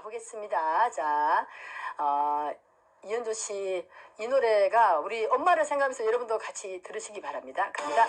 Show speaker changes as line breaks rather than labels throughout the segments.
가보겠습니다. 자, 어, 이현조 씨 이 노래가 우리 엄마를 생각하면서 여러분도 같이 들으시기 바랍니다. 갑니다.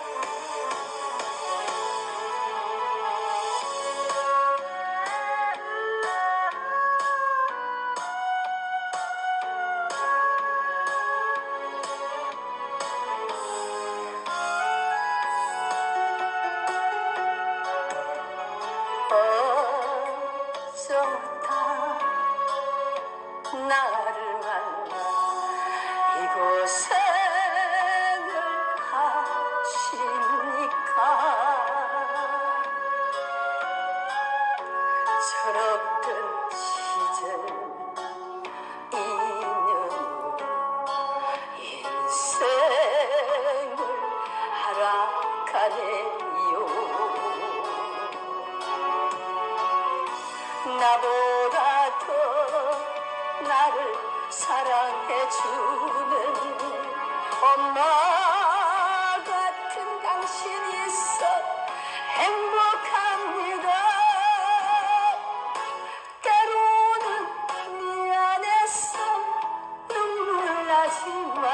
나를 더 나를 사랑해주는 엄마 같은 당신이 있어 행복합니다. 때로는 미안해서 눈물 나지만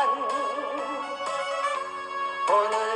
오늘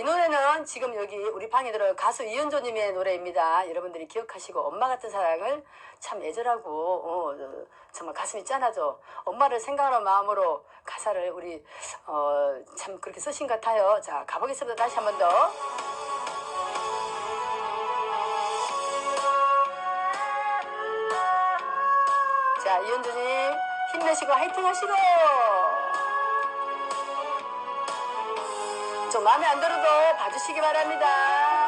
이 노래는 지금 여기 우리 방에 들어 가수 이은조님의 노래입니다. 여러분들이 기억하시고 엄마 같은 사랑을 참 애절하고 어, 어, 정말 가슴이 짠하죠. 엄마를 생각하는 마음으로 가사를 우리 어, 참 그렇게 쓰신 것 같아요. 자, 가보겠습니다. 다시 한 번 더. 자, 이현주님 힘내시고 화이팅 하시고 좀 마음에 안 들어도 봐주시기 바랍니다.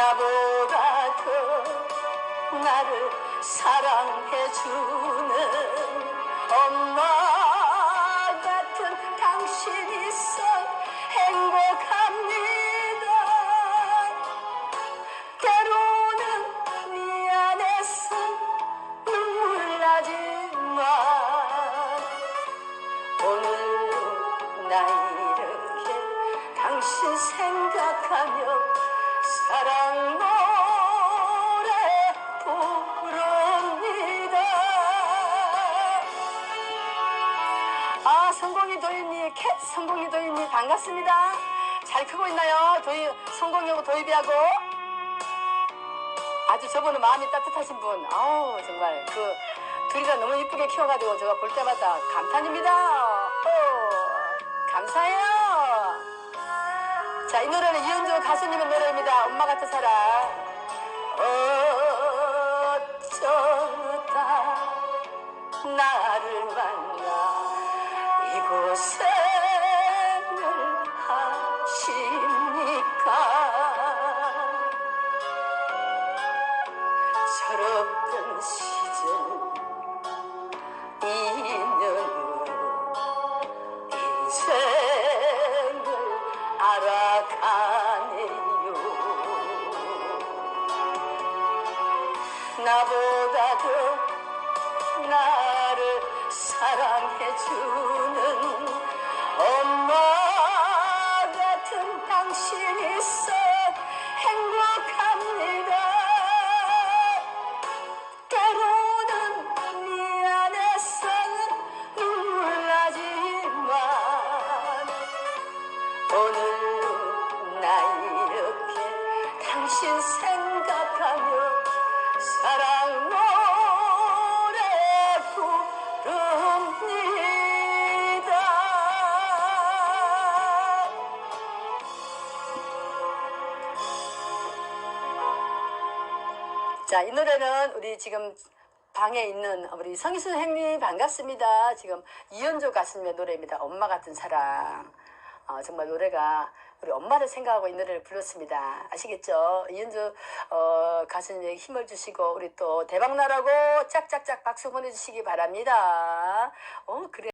나보다 더 나를 사랑해주는 엄마 같은 당신 있어 행복합니다. 때로는 미안해서 눈물 나지만 오늘도 나 이렇게 당신 생각하며 사랑 노래 부릅니다 아 성공이 도입니 캣 성공이 도입니 반갑습니다 잘 크고 있나요 도입 성공이하고 도입이하고 아주 저분은 마음이 따뜻하신 분. 아우 정말 그 둘이가 너무 이쁘게 키워가지고 제가 볼 때마다 감탄입니다. 오, 감사해요. 자 이 노래는 이은주 가수님의 노래입니다. 엄마 같은 사랑. 어쩌다 나를 만나 이곳에 가네요. 나보다 더 나를 사랑해주는 엄마 자, 이 노래는 우리 지금 방에 있는 우리 성희수 형님 반갑습니다. 지금 이현조 가수님의 노래입니다. 엄마 같은 사랑. 어, 정말 노래가 우리 엄마를 생각하고 이 노래를 불렀습니다. 아시겠죠? 이현주 어, 가수님에게 힘을 주시고 우리 또 대박 나라고 짝짝짝 박수 보내주시기 바랍니다. 어 그래.